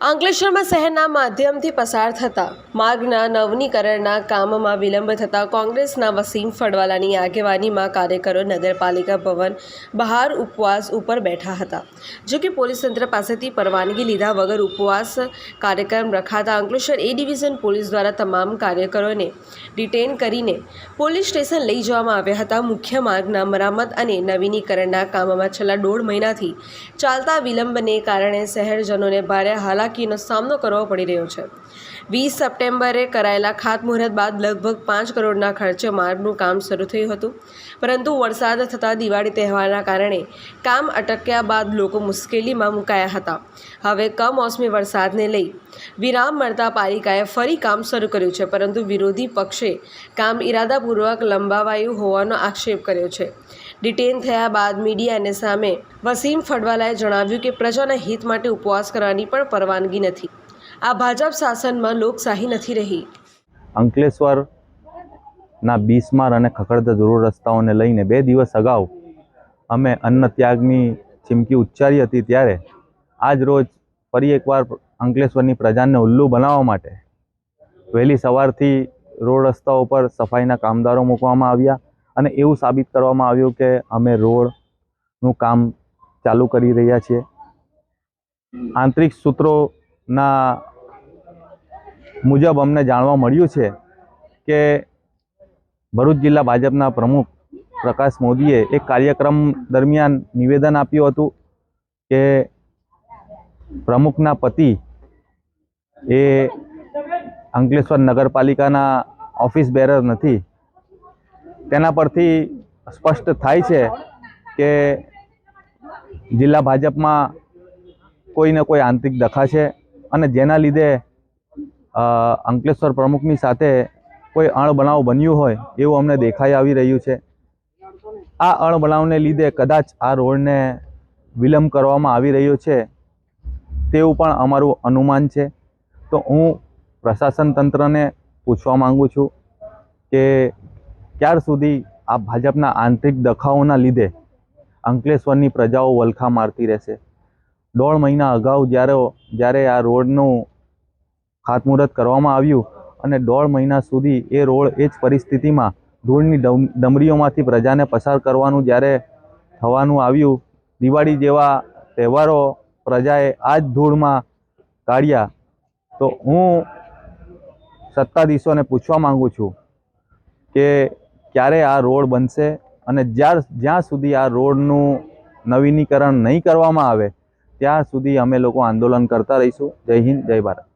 અંકલેશ્વરમાં શહેરના માધ્યમથી પસાર થતા માર્ગના નવનીકરણના કામમાં વિલંબ થતા કોંગ્રેસના વસીમ ફડવાલાની આગેવાનીમાં કાર્યકરો નગરપાલિકા ભવન બહાર ઉપવાસ ઉપર બેઠા હતા. જો કે પોલીસ તંત્ર પાસેથી પરવાનગી લીધા વગર ઉપવાસ કાર્યક્રમ રખાતા અંકલેશ્વર એ ડિવિઝન પોલીસ દ્વારા તમામ કાર્યકરોને ડિટેન કરીને પોલીસ સ્ટેશન લઈ જવામાં આવ્યા હતા. મુખ્ય માર્ગના મરામત અને નવીનીકરણના કામમાં છેલ્લા દોઢ મહિનાથી ચાલતા વિલંબને કારણે શહેરજનોને ભારે હાલાકીનો સામનો કરવો પડી રહ્યો છે. વીસ સપ્ટેમ્બરે કરાયેલા ખાતમુહૂર્ત બાદ લગભગ પાંચ કરોડના ખર્ચે માર્ગનું કામ શરૂ થયું હતું. પરંતુ વરસાદ થતાં દિવાળી તહેવારના કારણે કામ અટક્યા બાદ લોકો મુશ્કેલીમાં મુકાયા હતા. હવે કમોસમી વરસાદને લઈ વિરામ મળતા પાલિકાએ ફરી કામ શરૂ કર્યું છે, પરંતુ વિરોધી પક્ષે કામ ઇરાદાપૂર્વક લંબાવાયું હોવાનો આક્ષેપ કર્યો છે. ડિટેન થયા બાદ મીડિયાને સામે વસીમ ફડવાલાએ જણાવ્યું કે પ્રજાના હિત માટે ઉપવાસ કરવાની પણ પરવાનગી નથી. આ ભાજપ શાસનમાં લોકશાહી નથી રહી. અંકલેશ્વરના બિસ્માર અને ખખડતા જરૂર રસ્તાઓને લઈને બે દિવસ અગાઉ અમે અન્ન ત્યાગની ચીમકી ઉચ્ચારી હતી ત્યારે આજ રોજ ફરી એકવાર અંકલેશ્વરની પ્રજાને ઉલ્લુ બનાવવા માટે વહેલી સવારથી રોડ રસ્તાઓ પર સફાઈના કામદારો મૂકવામાં આવ્યા. અને એવું સાબિત કરવામાં આવ્યું કે અમે રોડનું કામ ચાલુ કરી રહ્યા છીએ. આંતરિક સૂત્રોના મુજબ અમને જાણવા મળ્યું છે કે ભરૂચ જિલ્લા ભાજપના પ્રમુખ પ્રકાશ મોદીએ એક કાર્યક્રમ દરમિયાન નિવેદન આપ્યું હતું કે પ્રમુખના પતિ એ અંકલેશ્વર નગરપાલિકાના ઓફિસ બેરર નથી. તેના પરથી સ્પષ્ટ થાય છે કે જિલ્લા ભાજપમાં કોઈને કોઈ આંતરિક દખા છે અને જેના લીધે અંકલેશ્વર પ્રમુખની સાથે કોઈ અણબનાવ બન્યું હોય એવું અમને દેખાઈ આવી રહ્યું છે. આ અણબનાવને લીધે કદાચ આ રોડને વિલંબ કરવામાં આવી રહ્યો છે તેવું પણ અમારું અનુમાન છે. તો હું પ્રશાસન તંત્રને પૂછવા માંગુ છું કે ક્યાર સુધી આ ભાજપના આંતરિક દખાઓના લીધે અંકલેશ્વરની પ્રજાઓ વલખા મારતી રહેશે. દોઢ મહિના અગાઉ જ્યારે જ્યારે આ રોડનું ખાતમુહૂર્ત કરવામાં આવ્યું અને દોઢ મહિના સુધી એ રોડ એ જ પરિસ્થિતિમાં ધૂળની ડમ, ડમરીઓમાંથી પ્રજાને પસાર કરવાનું જ્યારે થવાનું આવ્યું, દિવાળી જેવા તહેવારો પ્રજાએ આ જ ધૂળમાં કાઢ્યા. તો હું સત્તાધીશોને પૂછવા માગું છું કે ક્યારે આ રોડ બનશે અને જ્યાં જ્યાં સુધી આ રોડનું નવીનીકરણ નહીં કરવામાં આવે, ત્યાં સુધી અમે લોકો આંદોલન કરતા રહીશું. જય હિન્દ, જય ભારત.